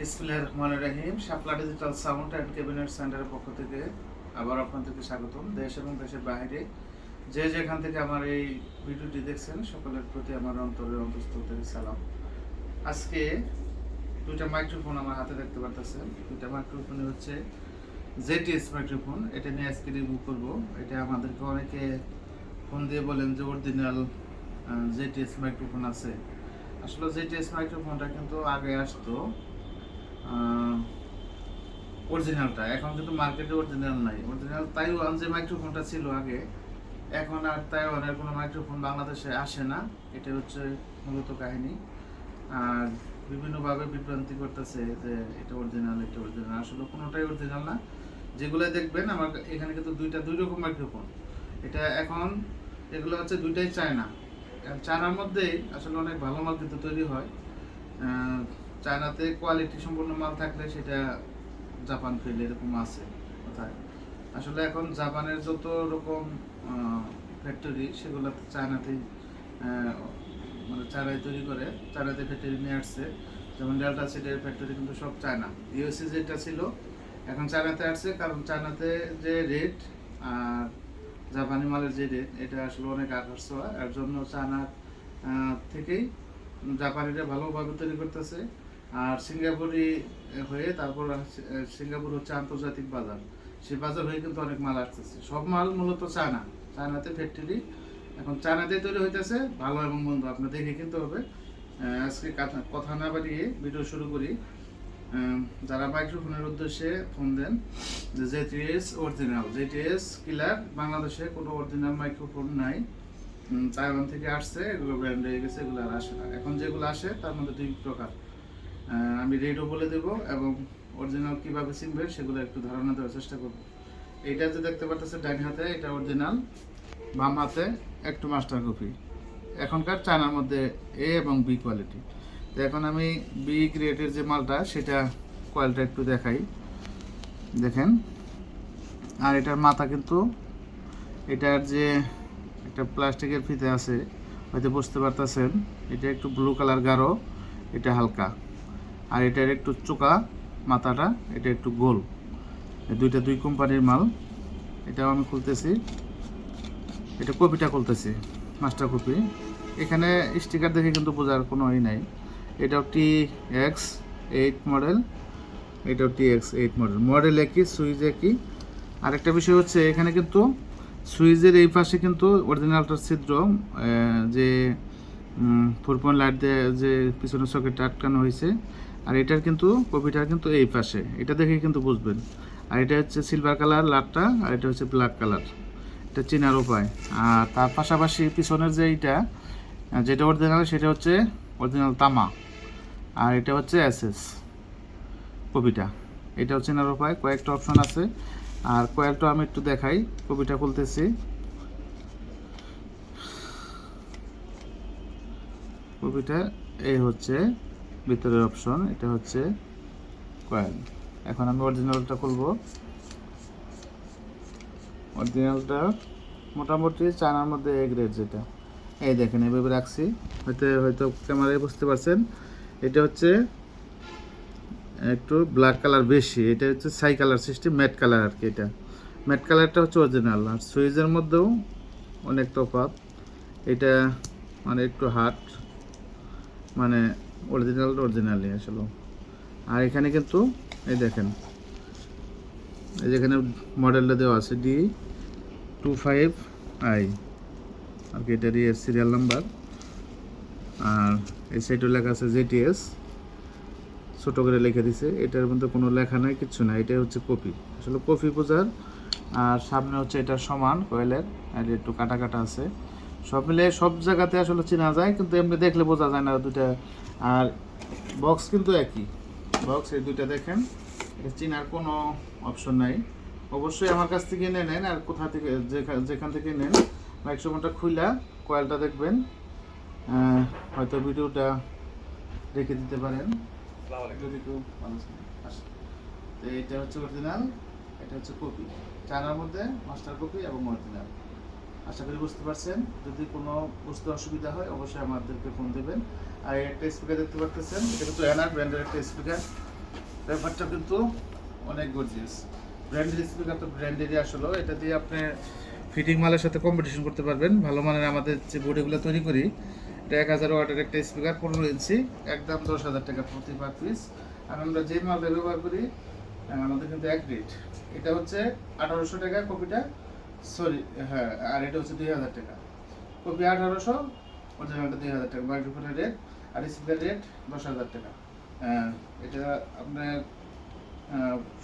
বিসমিল্লাহ রহমান রাহিম। Shapla digital sound and cabinet সেন্টারের পক্ষ থেকে আবার আপনাদেরকে স্বাগতম। দেশ এবং দেশের বাইরে যে যেখান থেকে আমার এই ভিডিওটি দেখছেন, সকলের প্রতি আমার অন্তরের অন্তঃস্থল থেকে সালাম। আজকে দুইটা মাইক্রোফোন আমার হাতে দেখতে পারতেছেন। দুইটা মাইক্রোফোনই হচ্ছে জেটিএস মাইক্রোফোন এটা নিয়ে আজকে রিভিউ করব। এটা আমাদেরকে অনেকে ফোন দিয়ে বলেন যে অরিজিনাল জেটিএস মাইক্রোফোন আছে। আসলে জেটিএস মাইক্রোফোনটা কিন্তু আগে আসতো। অরিজিনালটা এখন কিন্তু মার্কেটে অরিজিনাল নাই। অরিজিনাল তাইওয়ান যে মাইক্রোফোনটা ছিল আগে, এখন আর তাইওয়ানের কোনো মাইক্রোফোন বাংলাদেশে আসে না। এটা হচ্ছে মূলত কাহিনী। আর বিভিন্নভাবে বিভ্রান্তি করতেছে যে এটা অরিজিনাল এটা অরিজিনাল আসলে কোনোটাই অরিজিনাল না। যেগুলো দেখবেন, আমার এখানে কিন্তু দুইটা, দুই রকম মাইক্রোফোন এটা এখন, এগুলো হচ্ছে দুইটাই চায়না চায়নার মধ্যেই আসলে অনেক ভালো মাল কিন্তু তৈরি হয়। চায়নাতে কোয়ালিটি সম্পূর্ণ মাল থাকলে সেটা জাপান ফেলে এরকম আছে কোথায়? আসলে এখন জাপানের যত রকম ফ্যাক্টরি সেগুলো চায়নাতেই মানে চায়নায় তৈরি করে, চায়নাতে ফ্যাক্টরি নিয়ে আসছে। যেমন ডেল্টা সিটের ফ্যাক্টরি কিন্তু সব চায়না। ইউএসএ যেটা ছিল, এখন চায়নাতে আসছে কারণ চায়নাতে যে রেট আর জাপানি মালের যে রেট এটা আসলে অনেক আকর্ষণ। হয় এর জন্য চায়না থেকেই জাপানিরা ভালোভাবে তৈরি করতেছে। আর সিঙ্গাপুরি হয়ে তারপর সিঙ্গাপুর হচ্ছে আন্তর্জাতিক বাজার। সেই বাজার হয়ে কিন্তু অনেক মাল আসতেছে। সব মাল মূলত চায়না। চায়নাতে ফ্যাক্টরি এখন চায়নাতে তৈরি হইতেছে। ভালো এবং মন্দ আপনার দেখে কিনতে হবে। আজকে কথা- না বাড়িয়ে ভিডিও শুরু করি। যারা মাইক্রোফোনের উদ্দেশ্যে ফোন দেন, যে জেটিএস অরিজিনাল জেটিএস কিলার বাংলাদেশে কোনো অরিজিনাল মাইক্রোফোন নাই। তাইওয়ান থেকে আসছে। এগুলো ব্র্যান্ড হয়ে গেছে, এগুলো আর আসে না। এখন যেগুলো আসে, তার মধ্যে দুই প্রকার। আমি রেটও বলে দেব এবং অরিজিনাল কীভাবে চিনবে সেগুলো একটু ধারণা দেওয়ার চেষ্টা করব। এইটা যে দেখতে পাচ্ছেন ডাইন হাতে, এটা অরিজিনাল বাম হাতে একটু মাস্টার কপি এখনকার চায়নার মধ্যে এ এবং বি কোয়ালিটি তো এখন আমি বি গ্রেডের যে মালটা, সেটা কোয়ালিটা একটু দেখাই। দেখেন, আর এটার মাথা কিন্তু, এটার যে একটা প্লাস্টিকের ফিতে আছে, হয়তো বুঝতে পারতেছেন, এটা একটু ব্লু কালার গাঢ়, এটা হালকা। আর এটার একটু চোকা মাথাটা, এটা একটু গোল। দুইটা দুই কোম্পানির মাল। এটাও আমি খুলতেছি। এটা কপিটা খুলতেছি মাস্টার কপি এখানে স্টিকার দেখে কিন্তু বোঝার কোনো ই নাই। এটাও টি এক্স এইট মডেল এটাও T X eight model model একই, সুইচ একই। আরেকটা বিষয় হচ্ছে, এখানে কিন্তু সুইচের এই পাশে কিন্তু অরিজিনালটার ছিদ্র যে ফোর পয়েন্ট লাইট দিয়ে যে পিছনের সকেটটা আটকানো হয়েছে। আর এটার কিন্তু কপিটার কিন্তু এই পাশে, এটা দেখে কিন্তু বুঝবেন। আর এটা হচ্ছে সিলভার কালার লাটটা, আর এটা হচ্ছে ব্ল্যাক কালার এটা চেনার উপায়। আর তার পাশাপাশি পিছনের যে এইটা যেটা অরিজিনাল সেটা হচ্ছে অরিজিনাল তামা। আর এটা হচ্ছে এসএস কপিটা। এটাও চেনার উপায়, কয়েকটা অপশন আছে। আর কয়েকটা আমি একটু দেখাই, কপিটা খুলতেছি। কপিটা, এই হচ্ছে ভিতরের অপশন এটা হচ্ছে কয়েল এখন আমি অরিজিনালটা খুলবো। অরিজিনালটা মোটামুটি চায়নার মধ্যে এ গ্রেড যেটা। এই দেখেন, এভাবে রাখছি। হয়তো হয়তো ক্যামেরায় বুঝতে পারছেন। এটা হচ্ছে একটু ব্ল্যাক কালার বেশি। এটা হচ্ছে সাই কালার সিস্টেম ম্যাট কালার আর কি এটা। ম্যাট কালারটা হচ্ছে অরিজিনাল আর সুইচের মধ্যেও অনেক তফাৎ এটা মানে একটু হার্ড মানে অরিজিনাল অরিজিনালই আসলে। আর এখানে কিন্তু, এই দেখেন, এই যেখানে মডেলটা দেওয়া আছে D two five I R কি, এটা এটারই সিরিয়াল নাম্বার আর এই সাইডও লেখা আছে জেটিএস ছোট করে লিখে দিছে। এটার মধ্যে কোনো লেখা নাই কিছু না এটা হচ্ছে কপি আসলে কপি পূজার আর সামনে হচ্ছে এটা সমান কয়েলের আর একটু কাটা কাটা আছে। সব মিলে সব জায়গাতে আসলে চেনা যায় কিন্তু এমনি দেখলে বোঝা যায় না দুটা আর বক্স কিন্তু একই। বক্স এই দুইটা দেখেন এটা চেনার কোনো অপশন নাই। অবশ্যই আমার কাছ থেকে নিয়ে নেন আর কোথা থেকে যেখা- যেখান থেকে নেন মাইক্রোফোনটা খুইলা কয়েলটা দেখবেন। হয়তো ভিডিওটা রেখে দিতে পারেন। যদি মানুষ তো এটা হচ্ছে অরিজিনাল এটা হচ্ছে কপি চারার মধ্যে মাস্টার কপি এবং অরিজিনাল আশা করি বুঝতে পারছেন। যদি কোনো বুঝতে অসুবিধা হয়, অবশ্যই আমাদেরকে ফোন দেবেন। আর একটা স্পিকার দেখতে পাচ্ছেন এটা কিন্তু এনার ব্র্যান্ডের একটা স্পিকার ব্যাপারটা কিন্তু অনেক গর্জিয়াস ব্র্যান্ডের স্পিকার তো ব্র্যান্ডেরই আসলে। এটা দিয়ে আপনি ফিটিং মালের সাথে কম্পিটিশন করতে পারবেন। ভালো মানের আমাদের যে বডিগুলো তৈরি করি, এটা এক হাজার ওয়াটের একটা স্পিকার পনেরো ইঞ্চি, একদম দশ হাজার টাকা প্রতি পার পিস আর আমরা যে মালটা ব্যবহার করি আমাদের কিন্তু এক রেট এটা হচ্ছে আঠারোশো টাকা কপিটা। সরি হ্যাঁ আর এটা হচ্ছে দুই হাজার টাকা। কপি আঠারোশো অরিজিনালটা দুই হাজার টাকা মাইক্রোফোনের রেট আর স্পিকার রেট দশ হাজার টাকা। এটা আপনার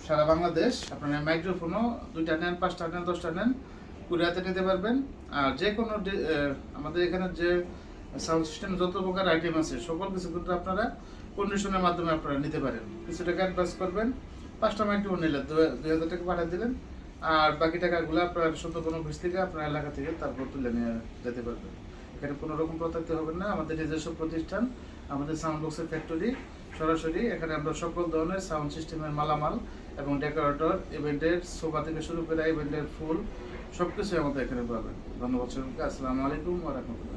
সারা বাংলাদেশ, আপনার মাইক্রোফোনও দুইটা নেন, পাঁচটা নেন, দশটা নেন কুড়িয়াতে নিতে পারবেন। আর যে কোনো আমাদের এখানে যে সাউন্ড সিস্টেম যত প্রকার আইটেম আছে, সকল কিছু কিন্তু আপনারা কন্ডিশনের মাধ্যমে আপনারা নিতে পারেন। কিছু টাকা অ্যাডভান্স করবেন, পাঁচটা মাইক্রোফোন নিলে দুই হাজার টাকা পাঠিয়ে দিলেন। আর বাকি টাকাগুলো আপনার শুধু কোনো অফিস থেকে আপনার এলাকা থেকে তারপর তুলে নিয়ে যেতে পারবেন। এখানে কোনো রকম প্রতারিত হবে না। আমাদের নিজস্ব প্রতিষ্ঠান, আমাদের সাউন্ড বক্সের ফ্যাক্টরি সরাসরি এখানে আমরা সকল ধরনের সাউন্ড সিস্টেমের মালামাল এবং ডেকোরেটর ইভেন্টের সোফা থেকে শুরু করে ইভেন্টের ফুল সব কিছুই আমাদের এখানে পাবেন। ধন্যবাদ সবাইকে। আসসালামু আলাইকুম ওরহমতুল্লাহ রাহমাতুল্লাহ।